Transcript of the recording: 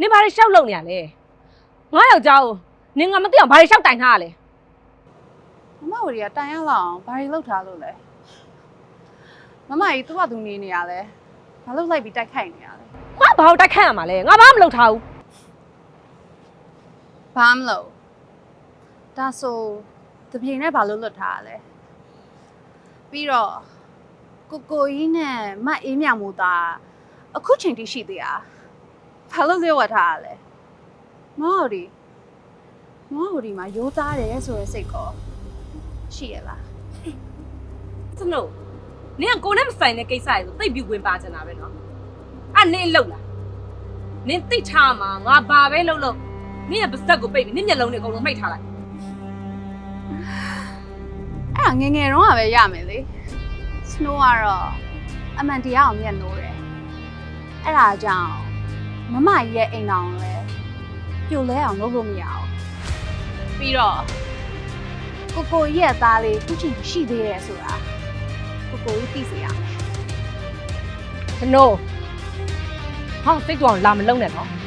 နင်ဘာတွေရှောက်လုံနေရလဲငါယောက်ျားကိုနင်ငါမသိအောင်ဘာတွေရှောက်တိုင်ထားရလဲမမဝရီကတိုင်ရလောက်အောင်ဘာတွေလောက်ထားလို့လဲမမကြီးသူ့ဘာသူနေနေရလဲဘာလို့လိုက်ပြီးတိုက်ခိုက်နေရလဲငါဘာလို့တိုက်ခတ်ရမှာလဲငါဘာမှမလုပ်ထားဘူးဘာမလို့ဒါဆိုတပြေနဲ့ဘာလို့လွတ်ထားရလဲပြီးတော့ကိုကိုကြီးနဲ့မအေးမြမို့သားအခုချိန်ထိရှိသေးတာ ဘာလို့လဲဝတ်ထားရလဲမမဝရီမမဝရီမှာရိုးသားတယ်ဆိုတဲ့စိတ်ကောရှိရလားစနို့နင်ကကိုနဲ့မဆိုင်တဲ့ကိစ္စတွေဆိုသိပ်ပြီးဝင်ပါချင်တာပဲနော်အဲ့နင်လှုပ်လားနင်သိထားမှာငါဘာပဲလှုပ်လှုပ်နင်ရဲ့ပါစက်ကိုပိတ်ပြီးနင်မျက်လုံးတွေအကုန်လုံးမှိတ်ထားလိုက်အဲ့ဒါငယ်ငယ်တုန်းကပဲရမယ်လေစနိုးကတော့အမှန်တရားကိုမျက်နှိုးတယ်အဲ့ဒါကြောင့် မမကြီးရဲ့အိမ်တော်ကိုလည်းပြိုလဲအောင်လုပ်လို့မရအောင်ပြီးတော့ကိုကိုကြီးရဲ့သားလေးခုချိန်ရှိသေးတယ်ဆိုတာကိုကိုကြီးသိစေရမယ်စနို့ဟောင်းစိတ်ကြောင်လာမလုံနဲ့နော်